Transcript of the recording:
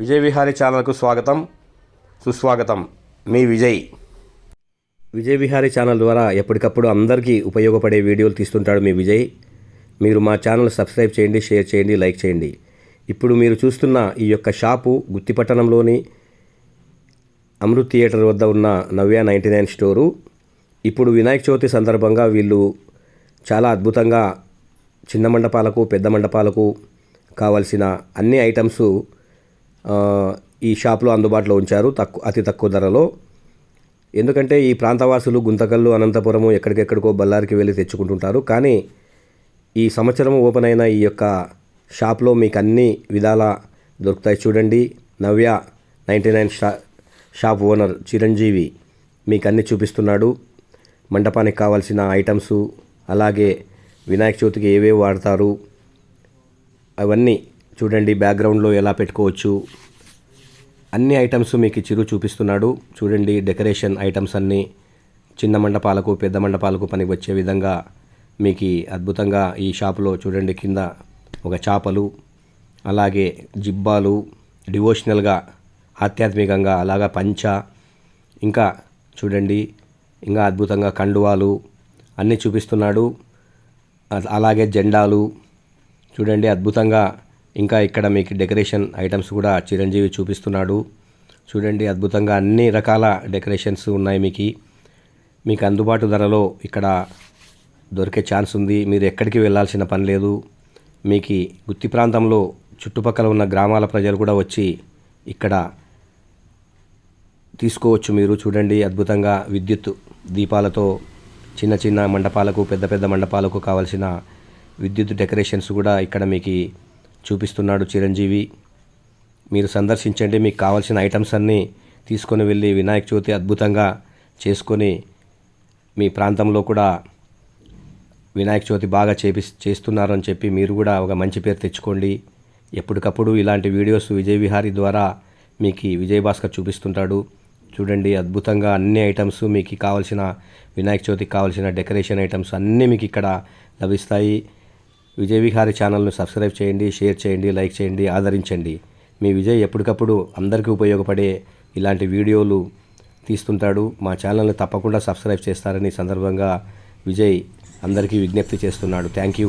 విజయ్ విహారీ ఛానల్కు స్వాగతం. సుస్వాగతం. మీ విజయ్. విజయ్ విహారీ ఛానల్ ద్వారా ఎప్పటికప్పుడు అందరికీ ఉపయోగపడే వీడియోలు తీస్తుంటాడు మీ విజయ్. మీరు మా ఛానల్ సబ్స్క్రైబ్ చేయండి షేర్ చేయండి లైక్ చేయండి. ఇప్పుడు మీరు చూస్తున్న ఈ యొక్క షాపు గుత్తిపట్టణంలోని అమృత్ థియేటర్ వద్ద ఉన్న నవ్య నైంటీ నైన్ స్టోరు. ఇప్పుడు వినాయక చవితి సందర్భంగా వీళ్ళు చాలా అద్భుతంగా చిన్న మండపాలకు పెద్ద మండపాలకు కావలసిన అన్ని ఐటమ్స్ ఈ షాప్లో అందుబాటులో ఉంచారు తక్కువ అతి తక్కువ ధరలో. ఎందుకంటే ఈ ప్రాంతవాసులు గుంతకల్లు అనంతపురము ఎక్కడికెక్కడికో బళ్ళారికి వెళ్ళి తెచ్చుకుంటుంటారు. కానీ ఈ సంవత్సరం ఓపెన్ అయిన ఈ యొక్క షాప్లో మీకు అన్ని విధాల దొరుకుతాయి. చూడండి నవ్య నైంటీ నైన్ షా షాప్ ఓనర్ చిరంజీవి మీకు అన్ని చూపిస్తున్నాడు. మండపానికి కావాల్సిన ఐటమ్స్ అలాగే వినాయక చవితికి ఏవేవి వాడతారు అవన్నీ చూడండి బ్యాక్గ్రౌండ్లో ఎలా పెట్టుకోవచ్చు. అన్ని ఐటమ్స్ మీకు చిరు చూపిస్తున్నాడు. చూడండి డెకరేషన్ ఐటమ్స్ అన్నీ. చిన్న మండపాలకు పెద్ద మండపాలకు పనికి వచ్చే విధంగా మీకు అద్భుతంగా ఈ షాపులో చూడండి కింద ఒక చేపలు అలాగే జిబ్బాలు డివోషనల్గా ఆధ్యాత్మికంగా అలాగా పంచ ఇంకా చూడండి ఇంకా అద్భుతంగా కండువాలు అన్నీ చూపిస్తున్నాడు. అలాగే జెండాలు చూడండి అద్భుతంగా ఇంకా ఇక్కడ మీకు డెకరేషన్ ఐటమ్స్ కూడా చిరంజీవి చూపిస్తున్నాడు. చూడండి అద్భుతంగా అన్ని రకాల డెకరేషన్స్ ఉన్నాయి మీకు. మీకు అందుబాటు ధరలో ఇక్కడ దొరికే ఛాన్స్ ఉంది. మీరు ఎక్కడికి వెళ్ళాల్సిన పని లేదు. మీకు గుత్తి ప్రాంతంలో చుట్టుపక్కల ఉన్న గ్రామాల ప్రజలు కూడా వచ్చి ఇక్కడ తీసుకోవచ్చు మీరు. చూడండి అద్భుతంగా విద్యుత్ దీపాలతో చిన్న చిన్న మండపాలకు పెద్ద పెద్ద మండపాలకు కావాల్సిన విద్యుత్ డెకరేషన్స్ కూడా ఇక్కడ మీకు చూపిస్తున్నాడు చిరంజీవి. మీరు సందర్శించండి మీకు కావాల్సిన ఐటమ్స్ అన్నీ తీసుకొని వెళ్ళి వినాయక చవితి అద్భుతంగా చేసుకొని మీ ప్రాంతంలో కూడా వినాయక చవితి బాగా చేపి చేస్తున్నారని చెప్పి మీరు కూడా ఒక మంచి పేరు తెచ్చుకోండి. ఎప్పటికప్పుడు ఇలాంటి వీడియోస్ విజయ్ విహారీ ద్వారా మీకు విజయ్ భాస్కర్ చూపిస్తుంటాడు. చూడండి అద్భుతంగా అన్ని ఐటమ్స్ మీకు కావాల్సిన వినాయక చవితికి కావాల్సిన డెకరేషన్ ఐటమ్స్ అన్నీ మీకు ఇక్కడ లభిస్తాయి. విజయవిహారీ ఛానల్ను సబ్స్క్రైబ్ చేయండి షేర్ చేయండి లైక్ చేయండి ఆదరించండి. మీ విజయ్ ఎప్పటికప్పుడు అందరికీ ఉపయోగపడే ఇలాంటి వీడియోలు తీస్తుంటాడు. మా ఛానల్ని తప్పకుండా సబ్స్క్రైబ్ చేస్తారని సందర్భంగా విజయ్ అందరికీ విజ్ఞప్తి చేస్తున్నాడు. Thank you.